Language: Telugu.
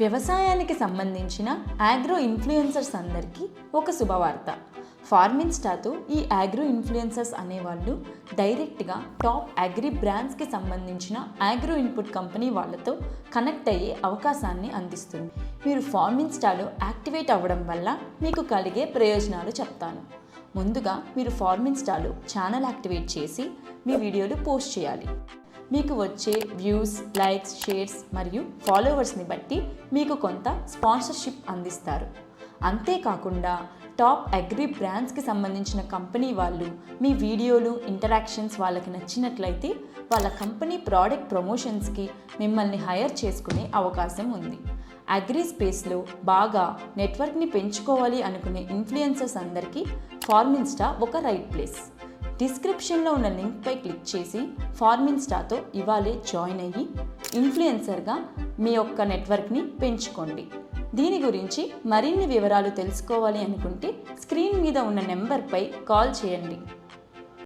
వ్యవసాయానికి సంబంధించిన ఆగ్రో ఇన్ఫ్లుయెన్సర్స్ అందరికీ ఒక శుభవార్త. ఫార్మిన్స్టాతో ఈ ఆగ్రో ఇన్ఫ్లుయెన్సర్స్ అనేవాళ్ళు డైరెక్ట్గా టాప్ అగ్రి బ్రాండ్స్కి సంబంధించిన ఆగ్రో ఇన్పుట్ కంపెనీ వాళ్ళతో కనెక్ట్ అయ్యే అవకాశాన్ని అందిస్తుంది. మీరు ఫార్మిన్స్టాలో యాక్టివేట్ అవ్వడం వల్ల మీకు కలిగే ప్రయోజనాలు చెప్తాను. ముందుగా మీరు ఫార్మిన్స్టాలో ఛానల్ యాక్టివేట్ చేసి మీ వీడియోలు పోస్ట్ చేయాలి. మీకు వచ్చే వ్యూస్ లైక్స్ షేర్స్ మరియు ఫాలోవర్స్ని బట్టి మీకు కొంత స్పాన్సర్షిప్ అందిస్తారు. అంతేకాకుండా టాప్ అగ్రి బ్రాండ్స్కి సంబంధించిన కంపెనీ వాళ్ళు మీ వీడియోలు ఇంటరాక్షన్స్ వాళ్ళకి నచ్చినట్లయితే వాళ్ళ కంపెనీ ప్రోడక్ట్ ప్రమోషన్స్కి మిమ్మల్ని హైర్ చేసుకునే అవకాశం ఉంది. అగ్రి స్పేస్లో బాగా నెట్వర్క్ని పెంచుకోవాలి అనుకునే ఇన్ఫ్లుయెన్సర్స్ అందరికీ ఫార్మిన్స్టా ఒక రైట్ ప్లేస్. డిస్క్రిప్షన్లో ఉన్న లింక్పై క్లిక్ చేసి ఫార్మిన్స్టాతో ఇవాళే జాయిన్ అయ్యి ఇన్ఫ్లుయెన్సర్గా మీ యొక్క నెట్వర్క్ని పెంచుకోండి. దీని గురించి మరిన్ని వివరాలు తెలుసుకోవాలి అనుకుంటే స్క్రీన్ మీద ఉన్న నెంబర్పై కాల్ చేయండి.